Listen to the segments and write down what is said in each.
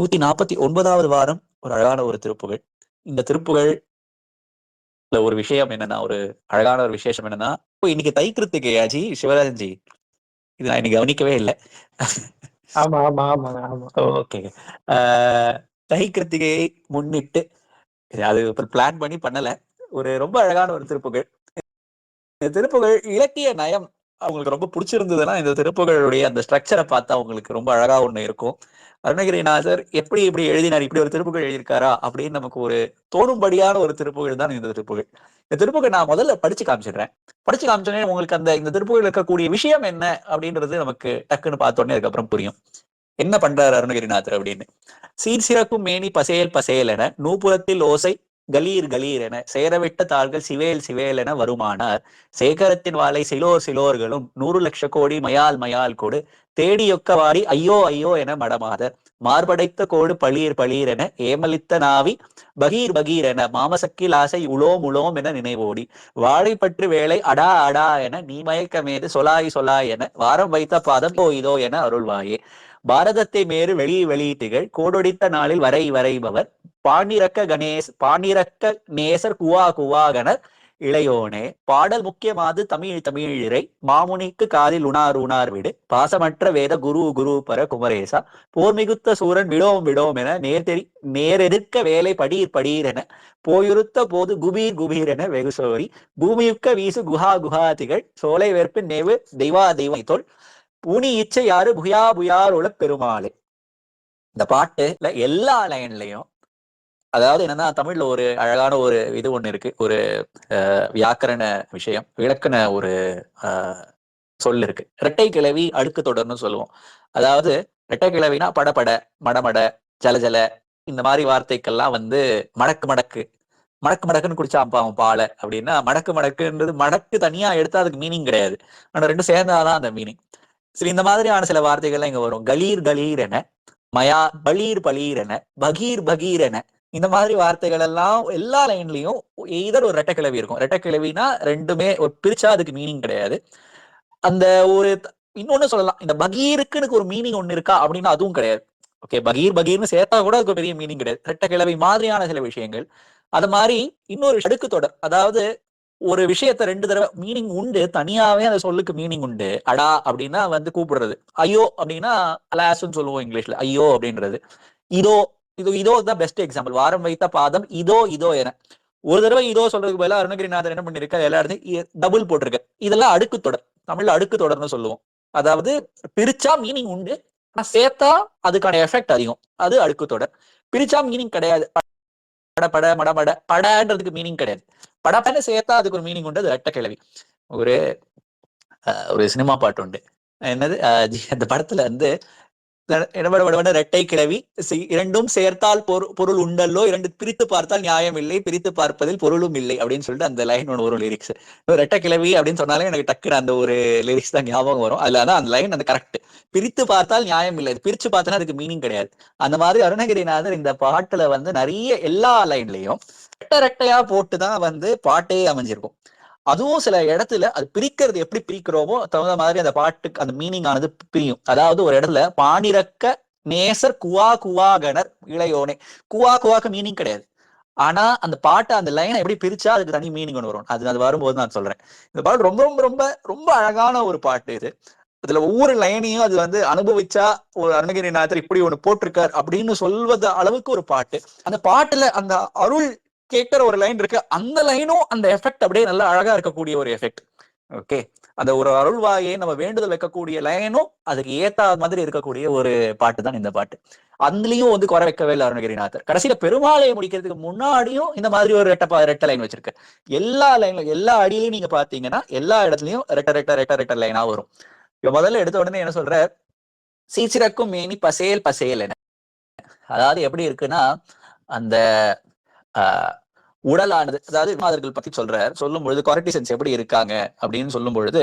நூத்தி நாற்பத்தி ஒன்பதாவது வாரம் ஒரு அழகான ஒரு திருப்புகழ் இந்த திருப்புகழ் ஒரு விஷயம் என்னன்னா ஒரு அழகான ஒரு விசேஷம் என்னன்னா இப்போ இன்னைக்கு தை கிருத்திகையாஜி சிவராஜன் ஜி இது நான் இன்னைக்கு கவனிக்கவே இல்லை. ஆமா ஆமா ஆமா ஆமா. ஓகே. தை கிருத்திகையை முன்னிட்டு அது பிளான் பண்ணி பண்ணல. ஒரு ரொம்ப அழகான ஒரு திருப்புகழ் இந்த திருப்புகழ் இலக்கிய நயம் அவங்களுக்கு ரொம்ப பிடிச்சிருந்ததுன்னா இந்த திருப்புகளுடைய அந்த ஸ்ட்ரக்சரை பார்த்தா அவங்களுக்கு ரொம்ப அழகா ஒண்ணு இருக்கும். அருணகிரிநாதர் எப்படி இப்படி எழுதினார் இப்படி ஒரு திருப்புகள் எழுதியிருக்காரா அப்படின்னு நமக்கு ஒரு தோணும்படியான ஒரு திருப்புகள் தான் இந்த திருப்புகள் இந்த திருப்புகள் நான் முதல்ல படிச்சு காமிச்சிடுறேன். படிச்சு காமிச்சோடனே உங்களுக்கு அந்த இந்த திருப்புகள் இருக்கக்கூடிய விஷயம் என்ன அப்படின்றது நமக்கு டக்குன்னு பார்த்தோன்னே அதுக்கப்புறம் புரியும். என்ன பண்றாரு அருணகிரிநாதர் அப்படின்னு. சீர் சிறக்கும் மேனி பசேல் பசேல் என நூபுரத்தில் ஓசை கலீர் கலீர் என சேரவிட்ட தாள்கள் சிவேல் சிவேல் என வருமானார். சேகரத்தின் வாளை சிலோர் சிலோர்களும் நூறு லட்ச கோடி மயால் மயால் கோடு. தேடியொக்க வாரி ஐயோ ஐயோ என மடமாத மார்படைத்த கோடு பளீர் பளீர் என ஏமலித்த நாவி. பகீர் பகீர் என மாமசக்கில் ஆசை உலோம் உலோம் என நினைவோடி. வாழைப்பற்று வேலை அடா அடா என நீ மயக்கமேது சொலாய் சொலாய் என வாரம் வைத்த பாதம் ஓ இதோ என அருள்வாயே. பாரதத்தை மேறு வெளி வெளியீட்டுகள் கோடொடித்த நாளில் வரை வரைபவர் பாண்டிரக்க கணேஷ் பாண்டிரக்க நேசர் குவா குவாகனர் இளையோனே. பாடல் முக்கியமாது தமிழ் தமிழ் இறை மாமுனிக்கு காதில் உணார் உணார் விடு. பாசமற்ற வேத குரு குரு பர குமரேசா. போர் மிகுத்த சூரன் விடோம் விடோம் என நேர்தெரி நேரெதிர்க்க வேலை படீர் படீர் என போயுறுத்த போது குபீர் குபீர் என வெகுசோரி பூமியுக்க வீசு குஹா குஹா திகழ். சோலை வேற்பின் நேவு தெய்வா தெய்வம் தொல் பூனி இச்சை யாரு புயா புயார் உள பெருமாளே. இந்த பாட்டுல எல்லா லைன்லயும் அதாவது என்னன்னா தமிழ்ல ஒரு அழகான ஒரு இது ஒண்ணு இருக்கு. ஒரு வியாக்கரண விஷயம் விளக்கண ஒரு சொல் இருக்கு. இரட்டை கிளவி அடுக்கு தொடர்னு சொல்லுவோம். அதாவது இரட்டை கிளவினா படபட மடமட ஜலஜல இந்த மாதிரி வார்த்தைக்கெல்லாம் வந்து மடக்கு மடக்கு. மடக்கு மடக்குன்னு குடிச்சான் அவன் பாலை அப்படின்னா மடக்கு மடக்குன்றது மடக்கு தனியா எடுத்தா அதுக்கு மீனிங் கிடையாது. ஆனா ரெண்டும் சேர்ந்தாதான் அந்த மீனிங் சரி இந்த மாதிரியான சில வார்த்தைகள்லாம் இங்க வரும். கலீர் கலீர் என மயா பலீர் பலீர் என பகீர் பகீர் என இந்த மாதிரி வார்த்தைகள் எல்லாம் எல்லா லைன்லயும் எய்தர் ஒரு ரெட்டக்கிழவி இருக்கும். ரெட்டக்கிழவினா ரெண்டுமே ஒரு பிரிச்சா அதுக்கு மீனிங் கிடையாது. அந்த ஒரு இன்னொன்னு சொல்லலாம். இந்த பகீருக்குன்னு ஒரு மீனிங் ஒண்ணு இருக்கா அப்படின்னா அதுவும் கிடையாது. ஓகே பகீர் பகீர்னு சேர்த்தா கூட அதுக்கு பெரிய மீனிங் கிடையாது. ரெட்டக்கிழவி மாதிரியான சில விஷயங்கள். அது மாதிரி இன்னொரு அடுக்கு தொடர் அதாவது ஒரு விஷயத்த ரெண்டு தடவை மீனிங் உண்டு தனியாவே அந்த சொல்லுக்கு மீனிங் உண்டு. அடா அப்படின்னா வந்து கூப்பிடுறது. ஐயோ அப்படின்னா அலாஸ்ன்னு சொல்லுவோம் இங்கிலீஷ்ல. ஐயோ அப்படின்றது. இதோ இது இதோ தான் பெஸ்ட் எக்ஸாம்பிள் வாரம் வைத்த பாதம் இதோ இதோ என. ஒரு தடவை இதோ சொல்றதுக்கு பதிலாக அருணகிரிநாதர் என்ன பண்ணிருக்க எல்லா இடத்தையும் டபுள் போட்டிருக்க இதெல்லாம் அடுக்கு தொடர். தமிழ்ல அடுக்கு தொடர்னு சொல்லுவோம். அதாவது பிரிச்சா மீனிங் உண்டு. ஆனா சேர்த்தா அதுக்கான எஃபெக்ட் அதிகம். அது அடுக்கு தொடர். பிரிச்சா மீனிங் கிடையாது. பட பட மடமட படன்றதுக்கு மீனிங் கிடையாது. படப்படன்னு சேர்த்தா அதுக்கு ஒரு மீனிங் உண்டு. அது ரெட்ட கிழவி. ஒரு ஒரு சினிமா பாட்டு உண்டு. என்னது? அந்த படத்துல வந்து ரெட்டை கிழவி. இரண்டும் சேர்த்தால் பொருள் உண்டல்லோ? இரண்டு பிரித்து பார்த்தால் நியாயம் இல்லை. பிரித்து பார்ப்பதில் பொருளும் இல்லை அப்படின்னு சொல்லிட்டு அந்த லைன் ஒன்று வரும் லிரிக்ஸ் ரெட்டை கிழவி அப்படின்னு சொன்னாலே எனக்கு டக்குனு அந்த ஒரு லிரிக்ஸ் தான் ஞாபகம் வரும். அதுல தான் அந்த லைன் அந்த கரெக்ட் பிரித்து பார்த்தால் நியாயம் இல்லை. பிரிச்சு பார்த்தனா அதுக்கு மீனிங் கிடையாது. அந்த மாதிரி அருணகிரிநாதர் இந்த பாட்டுல வந்து நிறைய எல்லா லைன்லயும் ரெட்டை ரெட்டையா போட்டு தான் வந்து பாட்டே அமைஞ்சிருக்கும். அதுவும் சில இடத்துல அது பிரிக்கிறது எப்படி பிரிக்கிறோமோ தகுந்த மாதிரி அந்த பாட்டுக்கு அந்த மீனிங் ஆனது பிரியும். அதாவது ஒரு இடத்துல பாணிரக்க நேசர் குவா குவாகனர் இளையோனே. குவா குவாக்கு மீனிங் கிடையாது. ஆனா அந்த பாட்டை அந்த லைனை எப்படி பிரிச்சா அதுக்கு தனி மீனிங் ஒன்று வரும். அது அது வரும்போது நான் சொல்றேன். இந்த பாட்டு ரொம்ப ரொம்ப ரொம்ப ரொம்ப அழகான ஒரு பாட்டு இது. இதுல ஒவ்வொரு லைனையும் அது வந்து அனுபவிச்சா ஒரு அருணகிரிநாதர் இப்படி ஒண்ணு போட்டிருக்கார் அப்படின்னு சொல்வது அளவுக்கு ஒரு பாட்டு. அந்த பாட்டுல அந்த அருள் கேட்கிற ஒரு லைன் இருக்கு. அந்த லைனும் அந்த எஃபெக்ட் அப்படியே நல்லா அழகா இருக்கக்கூடிய ஒரு எஃபெக்ட் ஓகே அந்த ஒரு அருள்வாயை நம்ம வேண்டுதல் வைக்கக்கூடிய லைனும் அதுக்கு ஏத்த மாதிரி இருக்கக்கூடிய ஒரு பாட்டு தான் இந்த பாட்டு. அதுலயும் வந்து குறை வைக்கவே இல்லை அருணகிரிநாதர். கடைசியில பெருமாளையை முடிக்கிறதுக்கு முன்னாடியும் இந்த மாதிரி ஒரு ரெட்ட ரெட்ட லைன் வச்சிருக்க. எல்லா லைன்ல எல்லா அடியிலையும் நீங்க பாத்தீங்கன்னா எல்லா இடத்துலயும் ரெட்ட ரெட்ட ரெட்ட ரெட்ட லைனா வரும். இப்ப முதல்ல எடுத்த உடனே என்ன சொல்ற சீச்சிறக்கும் மேனி பசேல் பசேல் என. அதாவது எப்படி இருக்குன்னா அந்த உடலானது அதாவது மாதர்கள் பத்தி சொல்றார். சொல்லும் பொழுது குவாரட்டிசன்ஸ் எப்படி இருக்காங்க அப்படின்னு சொல்லும் பொழுது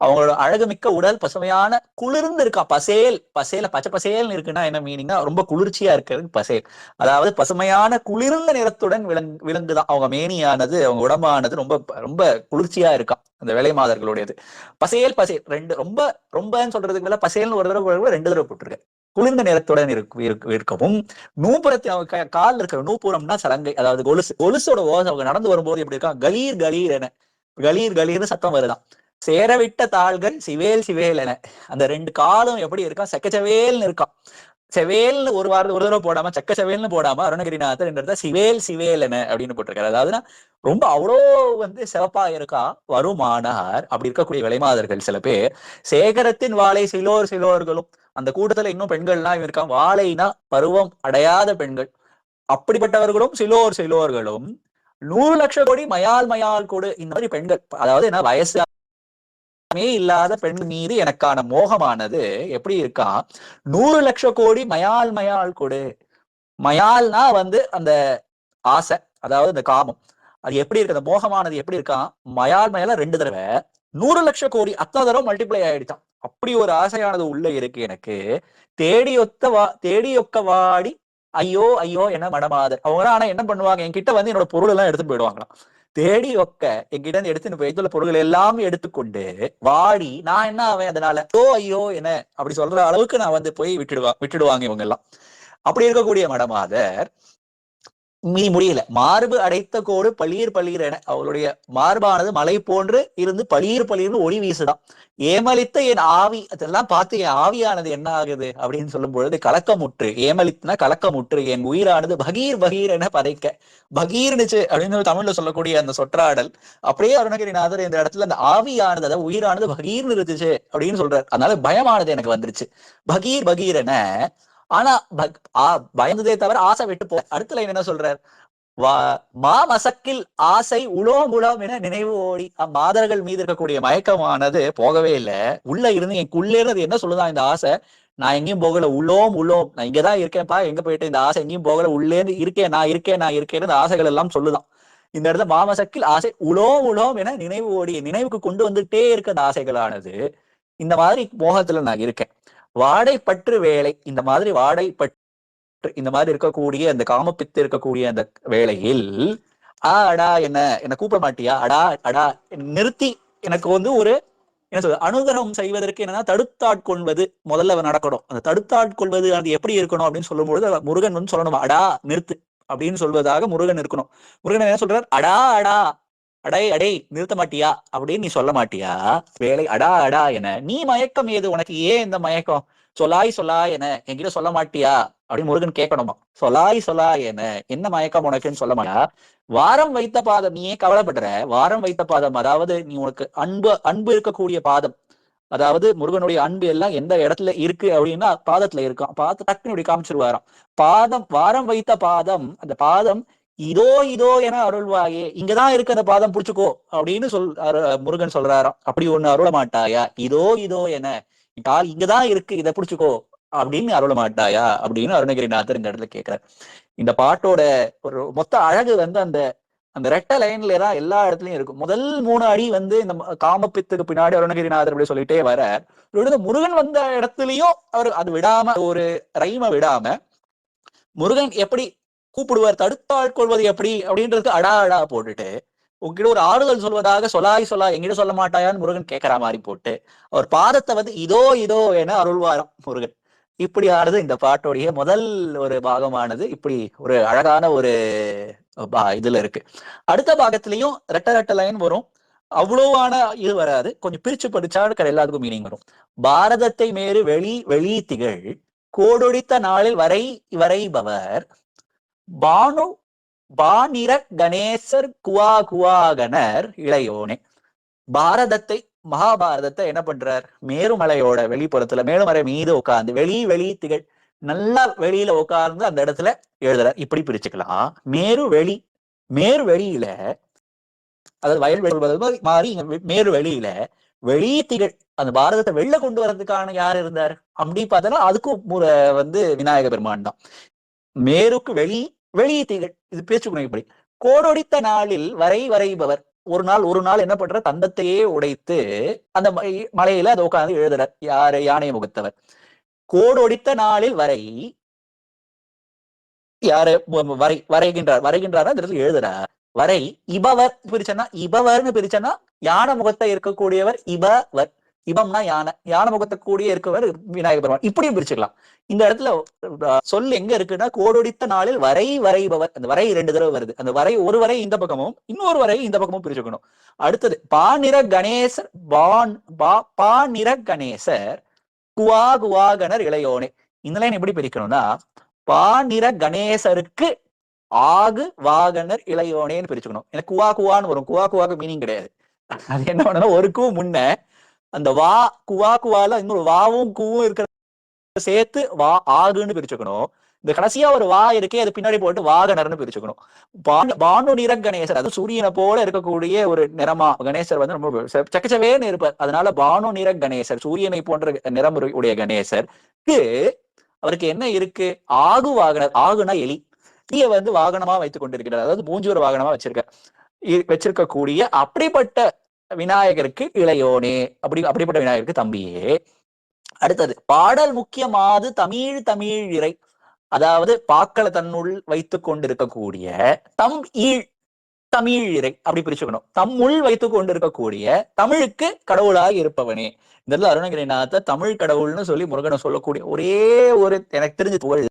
அவங்களோட அழகுமிக்க உடல் பசுமையான குளிர்ந்து இருக்கா? பசேல் பசேல பச்சை பசேல்னு இருக்குன்னா என்ன மீனிங்னா ரொம்ப குளிர்ச்சியா இருக்கிறது பசேல். அதாவது பசுமையான குளிர்ந்த நிறத்துடன் விலங்கு விலங்குதான் அவங்க மேனியானது அவங்க உடம்பானது ரொம்ப ரொம்ப குளிர்ச்சியா இருக்கா? அந்த வேலை மாதர்களுடையது. பசேல் பசேல். ரெண்டு ரொம்ப ரொம்பன்னு சொல்றதுக்கு மேல பசேல்னு ஒரு தடவை ரெண்டு தடவை போட்டிருக்க குளிர்ந்த நிறத்துடன் இருக்கு இருக்கவும் நூபுரத்தில் அவங்க கால் இருக்கிற நூபுரம்னா சலங்கை. அதாவது கொலுசு கொலுசோட ஓசை அவங்க நடந்து வரும்போது எப்படி இருக்கா? கலீர் கலீர் என. கலீர் கலீர்னு சத்தம் வருதான் சேரவிட்ட தாள்கள் சிவேல் சிவேல் என. அந்த ரெண்டு காலும் எப்படி இருக்கும் செக்கச்சவேல்னு இருக்கா செவேல்னு ஒரு வாரம் ஒரு தடவை போடாம செக்க செவேல்னு போடாம அருணகிரிநாதர் என்ற சிவேல் சிவேல் என அப்படின்னு போட்டிருக்காரு. அதாவதுன்னா ரொம்ப அவ்வளோ வந்து சிறப்பா இருக்கா? வருமானார். அப்படி இருக்கக்கூடிய விலைமாதர்கள் சில பேர் சேகரத்தின் வாழை சிலோர் சிலோர்களும் அந்த கூட்டத்துல இன்னும் பெண்கள்லாம் இருக்கா வாழைனா பருவம் அடையாத பெண்கள். அப்படிப்பட்டவர்களும் சிலோர் சிலோர்களும் நூறு லட்சம் கோடி மயால் மயால் கூடு இந்த மாதிரி பெண்கள். அதாவது என்ன? வயசு இல்லாத பெண் மீது எனக்கான மோகமானது எப்படி இருக்கா? நூறு லட்ச கோடி மயால் மயால் கொடு. மயால்னா வந்து அந்த ஆசை அதாவது இந்த காமம். அது எப்படி இருக்கு? அந்த மோகமானது எப்படி இருக்கா? மயால் மயால ரெண்டு தடவை. நூறு லட்ச கோடி அத்தனை தடவை மல்டிப்ளை ஆயிடுச்சான் அப்படி ஒரு ஆசையானது உள்ள இருக்கு எனக்கு. தேடி வா தேடியொக்க வாடி ஐயோ ஐயோ என்ன மடமாதர் அவங்க ஆனா என்ன பண்ணுவாங்க? என்கிட்ட வந்து என்னோட பொருள் எல்லாம் எடுத்துட்டு போயிடுவாங்களாம். தேடி ஒக்க எங்கிட்ட இருந்து வைத்துள்ள போய் பொருள்கள் எல்லாம் எடுத்துக்கொண்டு வாடி நான் என்ன ஆவேன் அதனால? ஓ ஐயோ என்ன? அப்படி சொல்ற அளவுக்கு நான் வந்து போய் விட்டுடுவா விட்டுடுவாங்க இவங்க எல்லாம். அப்படி இருக்கக்கூடிய மடமாதர் மீ முடியல. மார்பு அடைத்த கோடு பளிர் பளிர் என அவளுடைய மார்பானது மலை போன்று இருந்து பளிர் பளிர்னு ஒளி வீசுதான் ஏமலித்த என் ஆவி அதெல்லாம் பார்த்து என் ஆவியானது என்ன ஆகுது அப்படின்னு சொல்லும் பொழுது கலக்கமுற்று ஏமலித்துனா கலக்கமுற்று என் உயிரானது பகீர் பகீர் என பதைக்க. பகீர்னுச்சு அப்படின்னு தமிழ்ல சொல்லக்கூடிய அந்த சொற்றாடல். அப்படியே அருணகிரிநாதர் இந்த இடத்துல அந்த ஆவியானது அதாவது உயிரானது பகீர்னு இருந்துச்சு அப்படின்னு சொல்றாரு. அதனால பயமானது எனக்கு வந்துருச்சு. பகீர் பகீர் என ஆனா பக்- பயந்ததே தவிர ஆசை விட்டு போ அடுத்த லைன் என்ன சொல்றார்? வா மாமசக்கில் ஆசை உலோம் உலோம் என நினைவு ஓடி. அம்மாதர்கள் மீது இருக்கக்கூடிய மயக்கமானது போகவே இல்லை. உள்ள இருந்து எனக்குள்ளே இருந்து என்ன சொல்லுதான் இந்த ஆசை? நான் எங்கேயும் போகல. உள்ளோம் உள்ளோம் நான் இங்கதான் இருக்கேன்ப்பா. எங்க போயிட்டு? இந்த ஆசை எங்கேயும் போகல. உள்ளே இருந்து இருக்கேன். நான் இருக்கேன். நான் இருக்கேன்னு இந்த ஆசைகள் எல்லாம் சொல்லுதான். இந்த இடத்துல மாமசக்கில் ஆசை உலோம் உலோம் என நினைவு ஓடி. நினைவுக்கு கொண்டு வந்துட்டே இருக்க அந்த ஆசைகளானது இந்த மாதிரி மோகத்துல நான் இருக்கேன். வாடைப்பற்று வேலை இந்த மாதிரி வாடைப்பற்று இந்த மாதிரி இருக்கக்கூடிய அந்த காமப்பித்து இருக்கக்கூடிய அந்த வேளையில் ஆ அடா என்ன என்ன கூப்பிட மாட்டியா? அடா அடா நிறுத்தி எனக்கு வந்து ஒரு என்ன சொல்றது அனுகிரகம் செய்வதற்கு என்னன்னா தடுத்தாட்கொள்வது முதல்ல நடக்கணும். அந்த தடுத்தாட்கொள்வது அது எப்படி இருக்கணும் அப்படின்னு சொல்லும்பொழுது முருகன் வந்து சொல்லணும் அடா நிறுத்து அப்படின்னு சொல்வதாக முருகன் இருக்கணும். முருகன் என்ன சொல்றார்? அடா அடா அடே அடே நிறுத்த மாட்டியா? அப்படின்னு நீ சொல்ல மாட்டியா? வேலை அடா அடா என. நீ மயக்கம் ஏது? உனக்கு ஏன் இந்த மயக்கம்? சொல்லாய் சொல்லா என. என்கிட்ட சொல்ல மாட்டியா? அப்படின்னு முருகன் கேட்கணுமா? சொல்லாய் சொல்லா என. என்ன மயக்கம் உனக்குன்னு சொல்ல மாட்டா வாரம் வைத்த பாதம் நீ ஏன் கவலைப்படுற? வாரம் வைத்த பாதம் அதாவது நீ உனக்கு அன்பு அன்பு இருக்கக்கூடிய பாதம். அதாவது முருகனுடைய அன்பு எல்லாம் எந்த இடத்துல இருக்கு அப்படின்னா பாதத்துல இருக்கும். பாத்து டக்குனு இப்படி காமிச்சிருவாராம். பாதம் வாரம் வைத்த பாதம் அந்த பாதம் இதோ இதோ என அருள்வாயே. இங்கதான் இருக்கு அந்த பாதம் புடிச்சுக்கோ அப்படின்னு சொல் அரு- முருகன் சொல்றாராம். அப்படி ஒண்ணு அருள மாட்டாயா? இதோ இதோ என. கால் இங்கதான் இருக்கு இதை புடிச்சுக்கோ அப்படின்னு அருள மாட்டாயா? அப்படின்னு அருணகிரிநாதர் இந்த இடத்துல கேட்கிறார் இந்த பாட்டோட ஒரு மொத்த அழகு வந்து அந்த அந்த ரெட்ட லைன்ல தான் எல்லா இடத்துலயும் இருக்கும். முதல் மூணு அடி வந்து இந்த காமப்பித்துக்கு பின்னாடி அருணகிரிநாதர் அப்படி சொல்லிட்டே வர முருகன் வந்த இடத்துலயும் அவர் அது விடாம ஒரு ரைம விடாம முருகன் எப்படி கூப்பிடுவார் தடுத்தாட்கொள்வது எப்படி? அப்படின்றதுக்கு அடா அடா போட்டுட்டு உங்ககிட்ட ஒரு ஆறுதல் சொல்வதாக சொல்லாய் சொல்லா எங்கிட்ட சொல்ல மாட்டாயான்னு முருகன் கேட்கற மாதிரி போட்டு அவர் பாதத்தை வந்து இதோ இதோ என அருள்வாராம் முருகன். இப்படி ஆனது இந்த பாட்டோடைய முதல் ஒரு பாகமானது. இப்படி ஒரு அழகான ஒரு இதுல இருக்கு. அடுத்த பாகத்திலையும் ரெட்ட ரெட்ட லைன் வரும். அவ்வளவான இது வராது. கொஞ்சம் பிரிச்சு படிச்சா கடை எல்லாத்துக்கும் மீனிங் வரும். பாரதத்தை மேறு வெளி வெளி திகழ் கோடொடித்த நாளில் வரை வரைபவர் பானு பானிர கணேசர் குவா குவாகனர் இளையோனே. பாரதத்தை மகாபாரதத்தை என்ன பண்றார்? மேருமலையோட வெளிப்புறத்துல மேருமலை மீது உட்கார்ந்து வெளி வெளி திகழ் நல்லா வெளியில உட்கார்ந்து அந்த இடத்துல எழுதுறார். இப்படி பிரிச்சுக்கலாம். மேரு வெளி மேரு வெளியில அதாவது வயல் வெளி மாதிரி மாறி மேரு வெளியில வெளி திகழ் அந்த பாரதத்தை வெளில கொண்டு வர்றதுக்கான யார் இருந்தார்? அப்படி பார்த்தோன்னா அதுக்கும் வந்து விநாயக பெருமான் தான். மேருக்கு வெளி வெளி இது பேச்சுக்குறைப்படி கோடொடித்த நாளில் வரை வரைபவர். ஒரு நாள் ஒரு நாள் என்ன பண்ற தந்தத்தையே உடைத்து அந்த மலையில அதை உட்கார்ந்து எழுதுறார். யாரு? யானை முகத்தவர். கோடொடித்த நாளில் வரை யாரு? வரை வரைகின்றார். வரைகின்றார்? அந்த இடத்துல எழுதுறார். வரை இபவர் பிரிச்சனா இபவர்னு பிரிச்சனா யானை முகத்தை இருக்கக்கூடியவர் இபவர். இபம்னா யானை. யானை முகத்தை கூடிய இருக்கவர் விநாயகர் பெருமான். இப்படியும் பிரிச்சுக்கலாம். இந்த இடத்துல சொல் எங்க இருக்குன்னா கோடொடித்த நாளில் வரை வரைபவர். அந்த வரை ரெண்டு தடவை வருது. அந்த வரை ஒரு வரை இந்த பக்கமும் இன்னொரு வரை இந்த பக்கமும் பிரிச்சுக்கணும். அடுத்தது பாநிற கணேசர் பான் பா பாநிற கணேசர் குவா குவாகனர் இளையோனே. இந்த லைன் எப்படி பிரிக்கணும்னா பாநிற கணேசருக்கு ஆகு வாகனர் இளையோனேன்னு பிரிச்சுக்கணும். எனக்கு குவா குவான்னு வரும். குவா குவாக்கு மீனிங் கிடையாது. அது என்ன பண்ணணும் ஒரு கூ முன்ன அந்த வா குவா குவால இன்னொரு வாவும் கூவும் இருக்கிற சேர்த்து வா ஆகுன்னு பிரிச்சுக்கணும். இந்த கடைசியா ஒரு வா இருக்கே அது பின்னாடி போட்டு வாகனர்னு பிரிச்சுக்கணும். பானு பானு நிற கணேசர் அது சூரியனை போல இருக்கக்கூடிய ஒரு நிறமா கணேசர் வந்து ரொம்ப சக்கச்சவேன்னு இருப்பார். அதனால பானு நிற கணேசர் சூரியனை போன்ற நிறம் உடைய கணேசருக்கு அவருக்கு என்ன இருக்கு? ஆகு வாகனர் ஆகுனா எலி. தீய வந்து வாகனமா வைத்துக் கொண்டிருக்கிறார். அதாவது மூஞ்சூர் வாகனமா வச்சிருக்க இ- வச்சிருக்கக்கூடிய அப்படிப்பட்ட விநாயகருக்கு இளையோனே அப்படி அப்படிப்பட்ட விநாயகருக்கு தம்பியே. அடுத்தது பாடல் முக்கியமாது தமிழ் தமிழ் இறை. அதாவது பாக்களை தன்னுள் வைத்துக் கொண்டிருக்கக்கூடிய தம் ஈழ் தமிழ் இறை அப்படி பிரிச்சுக்கணும். தம்முள் வைத்துக் கொண்டிருக்கக்கூடிய தமிழுக்கு கடவுளாக இருப்பவனே. இதெல்லாம் அருணகிரிநாத தமிழ் கடவுள்னு சொல்லி முருகனை சொல்லக்கூடிய ஒரே ஒரு எனக்கு தெரிஞ்ச புகழ்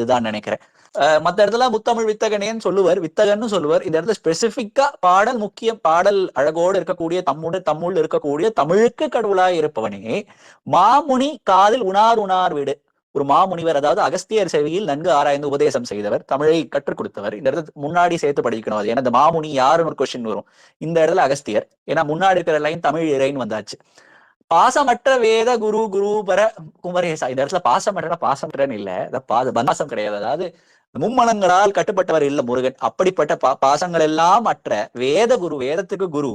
இதுதான் நினைக்கிறேன். மற்ற மத்த இடத்துல முத்தமிழ் வித்தகனேன்னு சொல்லுவார் வித்தகன்னு சொல்லுவார். இந்த இடத்துல ஸ்பெசிபிக்கா பாடல் முக்கிய பாடல் அழகோடு இருக்கக்கூடிய தம்முடன் தம்முள் இருக்கக்கூடிய தமிழுக்கு கடவுளாய் இருப்பவனே மாமுனி காதில் உணார் உணார் வீடு. ஒரு மாமுனிவர் அதாவது அகஸ்தியர் செவியில் நன்கு ஆராய்ந்து உபதேசம் செய்தவர் தமிழை கற்றுக் கொடுத்தவர். இந்த இடத்துல முன்னாடி சேர்த்து படிக்கணும். அது ஏன்னா இந்த மாமுனி யாருன்னு ஒரு கொஸ்டின் வரும். இந்த இடத்துல அகஸ்தியர். ஏன்னா முன்னாடி இருக்கிற லைன் தமிழ் இறைன்னு வந்தாச்சு. பாசமற்ற வேத குரு குரு பர குமரேசா. இந்த இடத்துல பாசமற்ற பாசமற்றன்னு இல்ல. இந்த பந்தாசம் கிடையாது. அதாவது மும்மலங்களால் கட்டுப்பட்டவர் இல்ல முருகன். அப்படிப்பட்ட பா பாசங்கள் எல்லாம் அற்ற வேத குரு வேதத்துக்கு குரு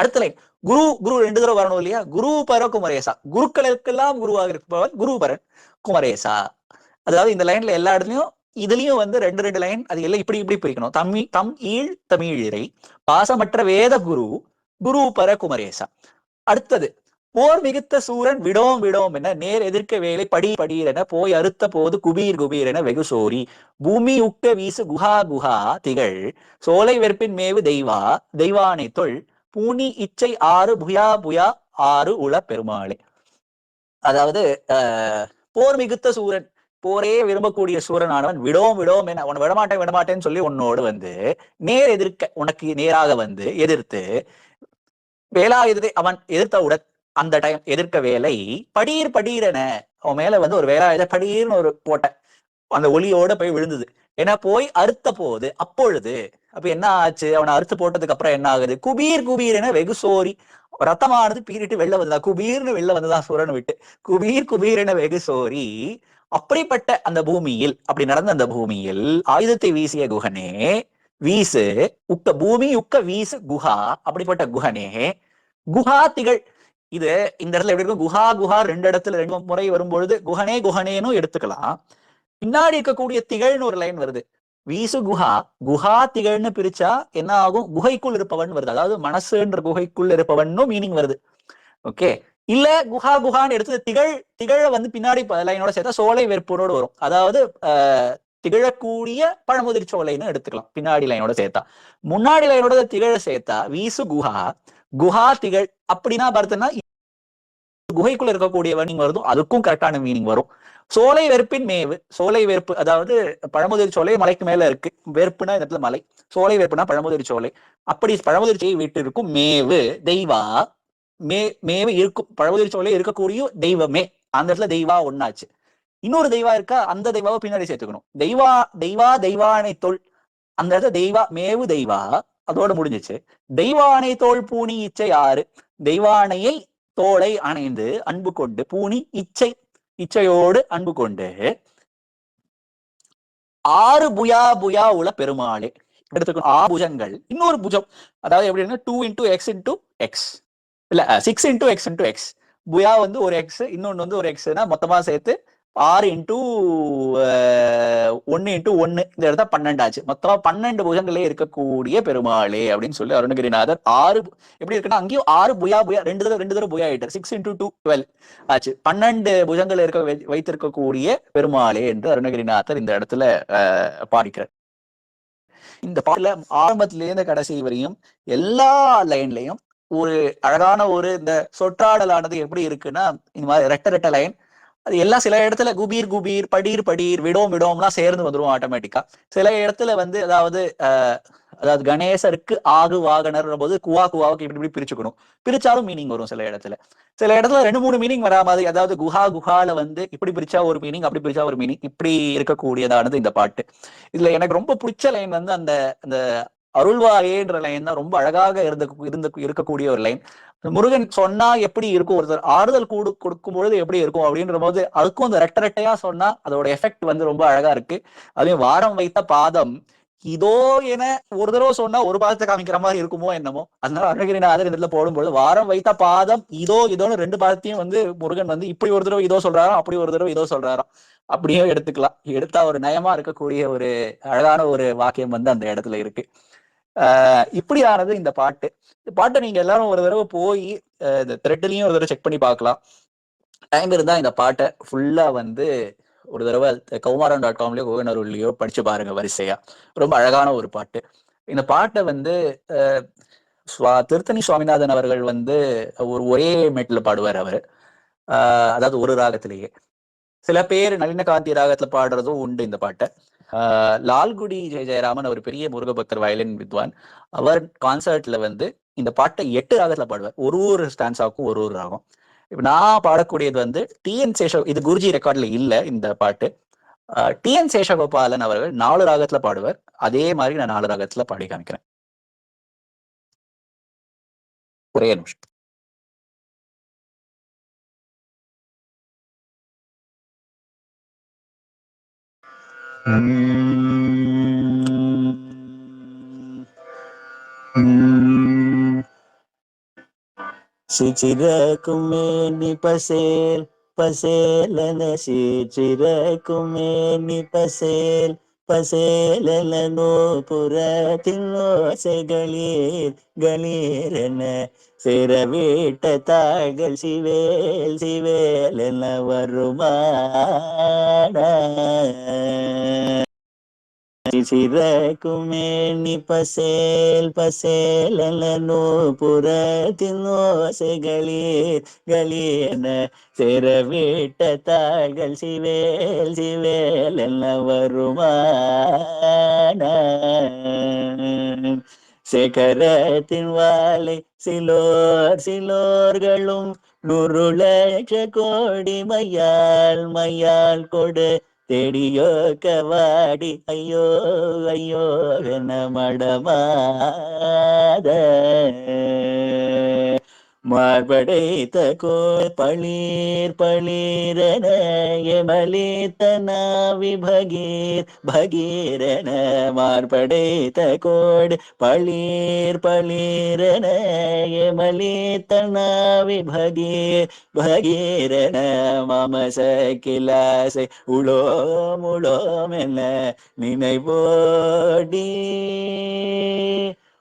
அடுத்த லைன் குரு குரு ரெண்டு தடவை வரணும் இல்லையா? குரு பர குமரேசா. குருக்களுக்கெல்லாம் குருவாக இருப்பவன் குரு பரன் குமரேசா. அதாவது இந்த லைன்ல எல்லா இடத்துலயும் இதுலயும் வந்து ரெண்டு ரெண்டு லைன் அது எல்லாம் இப்படி இப்படி பிரிக்கணும். தமிழ் தம் ஈழ் தமிழிரை பாசமற்ற வேத குரு குரு பர குமரேசா. அடுத்தது போர் மிகுத்த சூரன் விடோம் விடோம் என நேர் எதிர்க்க வேலை படி படீர் என போய் அறுத்த போது குபீர் குபீர் என வெகு சோரி. பூமி உக்க வீசு குஹா குஹா திகழ். சோலை வெறுப்பின் மேவு தெய்வா தெய்வானை தொல். பூனி இச்சை ஆறு புயா புயா ஆறு உள பெருமாளே. அதாவது போர் மிகுத்த சூரன் போரே விரும்பக்கூடிய சூரனானவன் விடோம் விடோம் என உன் விடமாட்டேன் விடமாட்டேன்னு சொல்லி உன்னோடு வந்து நேர் எதிர்க்க உனக்கு நேராக வந்து எதிர்த்து வேலாயுதத்தை அவன் எதிர்த்தவுடன் அந்த டைம் எதிர்க்க வேலை படீர் படீரென. அவன் மேல வந்து ஒரு வேலாயுத படீர்னு ஒரு போட்ட அந்த ஒளியோட போய் விழுந்தது. ஏன்னா போய் அறுத்த போது அப்பொழுது அப்ப என்ன ஆச்சு? அவனை அறுத்து போட்டதுக்கு அப்புறம் என்ன ஆகுது? குபீர் குபீர் என வெகு சோரி. ரத்தமானது பீறிட்டு வெளில வந்ததா. குபீர்னு வெளில வந்ததா சூரன் விட்டு. குபீர் குபீர் என வெகு சோரி. அப்படிப்பட்ட அந்த பூமியில் அப்படி நடந்த அந்த பூமியில் ஆயுதத்தை வீசிய குகனே வீசு உக்க பூமி உக்க வீசு குஹா அப்படிப்பட்ட குகனே குஹா திகழ் இது இந்த இடத்துல எப்படி இருக்கும்? குஹா குஹா ரெண்டு இடத்துல ரெண்டு முறை வரும்பொழுது குஹனே குஹனேனும் எடுத்துக்கலாம். பின்னாடி இருக்கக்கூடிய திகழ்னு ஒரு லைன் வருது. வீசு குஹா. குஹா திகழ்னு பிரிச்சா என்ன ஆகும்? குகைக்குள் இருப்பவன் வருது. அதாவது மனசுன்ற குகைக்குள் இருப்பவன் மீனிங் வருது. ஓகே இல்ல குஹா குஹான்னு எடுத்து திகழ் திகழ வந்து பின்னாடி லைனோட சேர்த்தா சோலை வெறுப்போரோடு வரும். அதாவது திகழக்கூடிய பழமுதிர் சோலைன்னு எடுத்துக்கலாம். பின்னாடி லைனோட சேர்த்தா. முன்னாடி லைனோட திகழ சேர்த்தா வீசு குஹா குஹா திகழ் அப்படின்னா பார்த்தோம்னா குகைக்குள்ள இருக்கக்கூடிய மீனிங் வருதோ அதுக்கும் கரெக்டான மீனிங் வரும். சோலை வெறுப்பின் மேவு சோலை வெறுப்பு அதாவது பழமுதிர் சோலை மலைக்கு மேல இருக்கு. வெறுப்புனா இந்த இடத்துல மலை. சோலை வெறுப்புனா பழமுதிர் சோலை. அப்படி பழமுதிர் சோலை வீட்டு இருக்கும் மேவு தெய்வா மே மேவு இருக்கும். பழமுதிர் சோலை இருக்கக்கூடிய தெய்வமே. அந்த இடத்துல தெய்வா ஒன்னாச்சு இன்னொரு தெய்வா இருக்கா? அந்த தெய்வாவை பின்னாடி சேர்த்துக்கணும். தெய்வா தெய்வா தெய்வானை தொல். அந்த இடத்துல தெய்வா மேவு தெய்வா அதோட முடிஞ்சிச்சு. தெய்வானை தோல் பூனி இச்சை ஆறு. தெய்வானையை தோளை அணைந்து அன்பு கொண்டு பூனி இச்சை இச்சையோடு அன்பு கொண்டு ஆறு புயா புயா உள்ள பெருமாளே. எடுத்துக்கணும் ஆ புஜங்கள். இன்னொரு புஜம் அதாவது எப்படின்னா two into X into X இல்ல six into X into X புயா வந்து ஒரு எக்ஸ் இன்னொன்னு வந்து ஒரு எக்ஸ்னா மொத்தமா சேர்த்து ஆறு இன்டூ ஒன்னு இன்டூ ஒன்னு இந்த இடத்த பன்னெண்டு ஆச்சு. மொத்தம் பன்னெண்டு புஜங்களே இருக்கக்கூடிய பெருமாளே அப்படின்னு சொல்லி அருணகிரிநாதர் ஆறு எப்படி இருக்குன்னா அங்கேயும் ஆறு புயா புயா ரெண்டு தடவை ரெண்டு தடவை புயா ஆயிட்டு சிக்ஸ் இன்டூ டூ டுவெல் ஆச்சு. பன்னெண்டு புஜங்கள் இருக்க வை- வைத்திருக்கக்கூடிய பெருமாளே என்று அருணகிரிநாதர் இந்த இடத்துல பாடிக்கிறார். இந்த பாடல ஆரம்பத்துல இருந்து கடைசி வரையும் எல்லா லைன்லயும் ஒரு அழகான ஒரு இந்த சொற்றாடலானது எப்படி இருக்குன்னா இந்த மாதிரி ரெட்ட ரெட்ட லைன் அது எல்லாம் சில இடத்துல குபீர் குபீர் படீர் படீர் விடோம் விடோம்லாம் சேர்ந்து வந்துடும் ஆட்டோமேட்டிக்கா சில இடத்துல வந்து அதாவது அதாவது கணேசருக்கு ஆகு வாகனர் போது குவா குவாவுக்கு இப்படி இப்படி பிரிச்சுக்கணும். பிரிச்சாலும் மீனிங் வரும் சில இடத்துல. சில இடத்துல ரெண்டு மூணு மீனிங் வரா மாதிரி அதாவது குஹா குஹால வந்து இப்படி பிரிச்சா ஒரு மீனிங் அப்படி பிரிச்சா ஒரு மீனிங் இப்படி இருக்கக்கூடியதானது இந்த பாட்டு. இதுல எனக்கு ரொம்ப பிடிச்ச லைன் வந்து அந்த அந்த அருள்வாயேன்ற லைன் தான் ரொம்ப அழகாக இருந்த இருந்த இருக்கக்கூடிய ஒரு லைன் முருகன் சொன்னா எப்படி இருக்கும்? ஒருத்தர் ஆறுதல் கூடு கொடுக்கும் பொழுது எப்படி இருக்கும்? அப்படின்ற போது அதுக்கும் அந்த ரெட்ட ரெட்டையா சொன்னா அதோட எஃபெக்ட் வந்து ரொம்ப அழகா இருக்கு. அதையும் வாரம் வைத்த பாதம் இதோ என ஒரு தடவை சொன்னா ஒரு பாதத்தை காமிக்கிற மாதிரி இருக்குமோ என்னமோ. அதனால அருணகிரிநாதர் இந்த இடத்துல போடும்போது வாரம் வைத்த பாதம் இதோ இதோன்னு ரெண்டு பாதத்தையும் வந்து முருகன் வந்து இப்படி ஒரு தடவை இதோ சொல்றாராம் அப்படி ஒரு தடவை இதோ சொல்றாராம். அப்படியே எடுத்துக்கலாம். எடுத்தா ஒரு நயமா இருக்கக்கூடிய ஒரு அழகான ஒரு வாக்கியம் வந்து அந்த இடத்துல இருக்கு. இப்படியானது இந்த பாட்டு. இந்த பாட்டை நீங்க எல்லாரும் ஒரு தடவை போய் இந்த த்ரெட்லயும் ஒரு தடவை செக் பண்ணி பார்க்கலாம். டைம் இருந்தா இந்த பாட்டை ஃபுல்லா வந்து ஒரு தடவை கௌமாரம் டாட் காம்லயோ கோகனருள்லயோ படிச்சு பாருங்க வரிசையா. ரொம்ப அழகான ஒரு பாட்டு. இந்த பாட்டை வந்து சுவா- திருத்தணி சுவாமிநாதன் அவர்கள் வந்து ஒரு ஒரே மெட்டில் பாடுவார் அவர். அதாவது ஒரு ராகத்திலேயே. சில பேர் நளினகாந்தி ராகத்துல பாடுறதும் உண்டு இந்த பாட்டை. லால்குடி ஜெய ஜெயராமன் அவர் பெரிய முருகபக்தர் வயலின் வித்வான். அவர் கான்சர்ட்ல வந்து இந்த பாட்டை எட்டு ராகத்துல பாடுவார். ஒரு ஒரு ஸ்டான்ஸாக்கும் ஒரு ஒரு ராகம். இப்போ நான் பாடக்கூடியது வந்து டிஎன் சேஷவ் இது குருஜி ரெக்கார்ட்ல இல்ல இந்த பாட்டு. டிஎன் சேஷகோபாலன் அவர்கள் நாலு ராகத்துல பாடுவார். அதே மாதிரி நான் நாலு ராகத்துல பாடி காமிக்கிறேன். ஒரே நிமிஷம். சிச்சிரக்குமேனி பசேல் பசேலன சிச்சிரக்குமேனி பசேல் பசேலனோ புறத்தின் ஓசைகளீர் களீரென சிற வீட்ட தாள்கள் சிவேல் என வருமான சிறக்குமேனி பசேல் பசேலலனோ புறத்தினோசைகளீர் ஓசைகளீர் சிறவிட்ட தாள்கள் சிவேல் சிவேலென வருமான சேகரத்தின் வாழை சிலோர் சிலோர்களும் நூறு லட்ச கோடி மையால் மையால் கொடு தேடியோ கவாடி ஐயோ ஐயோ என மடமாத. மார்படைத்த கோள் பளீர் பளீரன எமலித்த நாவி பகீர் பகீரன மார்படைத்த கோடு பளீர் பளீரன எமலித்த நாவி பகீர் பகீரன மமச கிலாசை உளோம் உளோம் என நினைவோடி.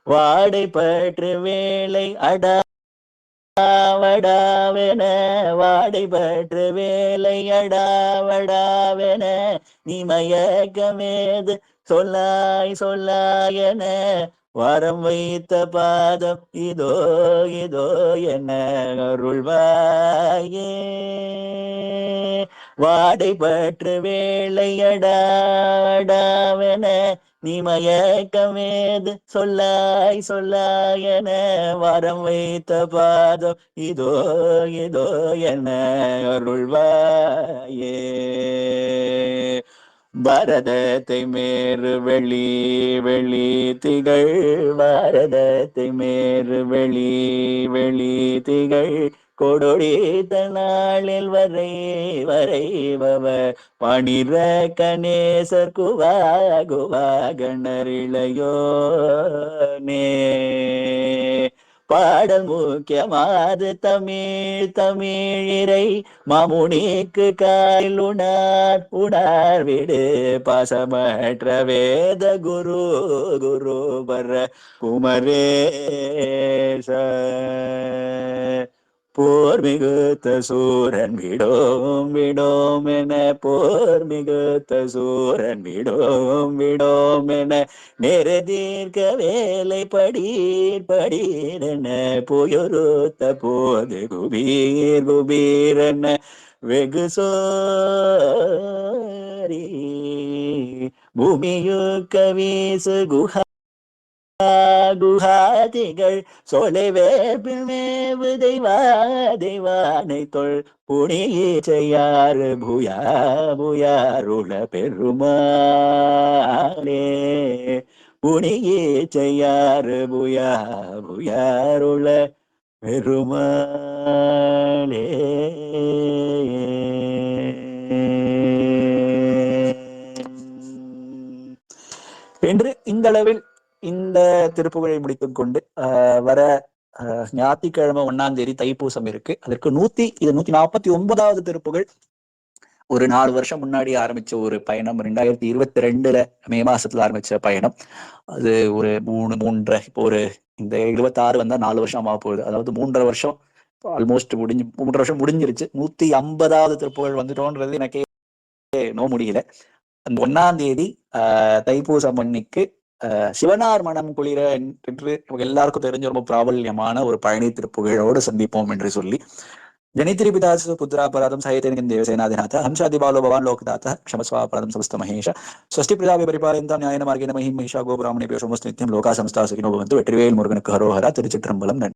வாடை பற்று வேலை அடா வடாவென வாடை பற்று வேலை நீ மயக்கமேது சொல்லாய் சொல்லாயென வரம் வைத்த பாதம் இதோ இதோ என அருள்வாயே. வாடை பற்று வேலை நீ மயக்கமேது சொல்லாய் சொல்லாய் என வரம் வைத்த பாதம் இதோ இதோ என அருள்வாயே. பாரதத்தை மேறு வெளி வெளி திகழ் பாரதத்தை மேறு வெளி வெளி திகழ் கொடொடி நாளில் வரை வரைபவ பணிர கணேசர் குவா நே பாடல் முக்கியமாது தமிழ் தமிழிரை மாமுனிக்கு காயில் உணார் உணார் விடு பாசமற்ற வேத குரு குரு வர குமரேச. போர் மிகுத்த சூரன் விடோம் விடோம் என போர் மிகுத்த சூரன் விடோம் விடோம் என நெருதீர்க்க வேலை படீர் படீர் என புயருத்த போது குபீர் குபீர் என வெகு சோரி. பூமியு கவீசு குஹா குஹாதிகள் சோலை வேர்பில் மேவு தெய்வா தெய்வானை தொல் புனியே செய்யார். பூயா பூயாருள பெருமாளே புனியே செய்யார். பூயா பூயாருள பெருமாளே என்று இந்த அளவில் இந்த திருப்புகழை முடித்து கொண்டு ஆஹ் வர ஆஹ் ஞாயிற்றுக்கிழமை ஒன்னாம் தேதி தைப்பூசம் இருக்கு. அதற்கு நூத்தி இது நூத்தி நாற்பத்தி ஒன்பதாவது திருப்புகள் ஒரு நாலு வருஷம் முன்னாடி ஆரம்பிச்ச ஒரு பயணம் ரெண்டாயிரத்தி இருபத்தி ரெண்டுல மே மாசத்துல ஆரம்பிச்ச பயணம். அது ஒரு மூணு மூன்றரை இப்போ ஒரு இந்த இருபத்தி ஆறு வந்தா நாலு வருஷம் ஆக போகுது. அதாவது மூன்றரை வருஷம் ஆல்மோஸ்ட் முடிஞ்சு மூன்றரை வருஷம் முடிஞ்சிருச்சு. நூத்தி ஐம்பதாவது திருப்புகள் வந்துட்டோன்றது எனக்கே நோ முடியல. அந்த ஒன்னாம் தேதி ஆஹ் தைப்பூசம் அன்னைக்கு சிவனார் மனம் குளிர என்று எல்லாருக்கும் தெரிஞ்ச ரொம்ப பிராபல்யமான ஒரு பழனி திருப்புகழோடு சந்திப்போம் என்று சொல்லி ஜனித்திரி பிதாசு புத்திராபராதம் சயத்தேனிகன் தேவசேனாதிநாத ஹம்சாதி பாலோ பவான் லோகதாத்த க்ஷமஸ்வாபராதம் சமஸ்த மகேஷ ஸ்வஸ்தி பிதாபி பரிபாலந்தாம் ஞாயன மார்கின மஹிம் மகிஷா கோபுராமணி பேசுமஸ் நித்தியம் லோகா சமஸ்தா சுகினோ பவந்து வெற்றிவேல் முருகனுக்கு ஹரோஹரா திருச்சிற்றம்பலம் நன்றி.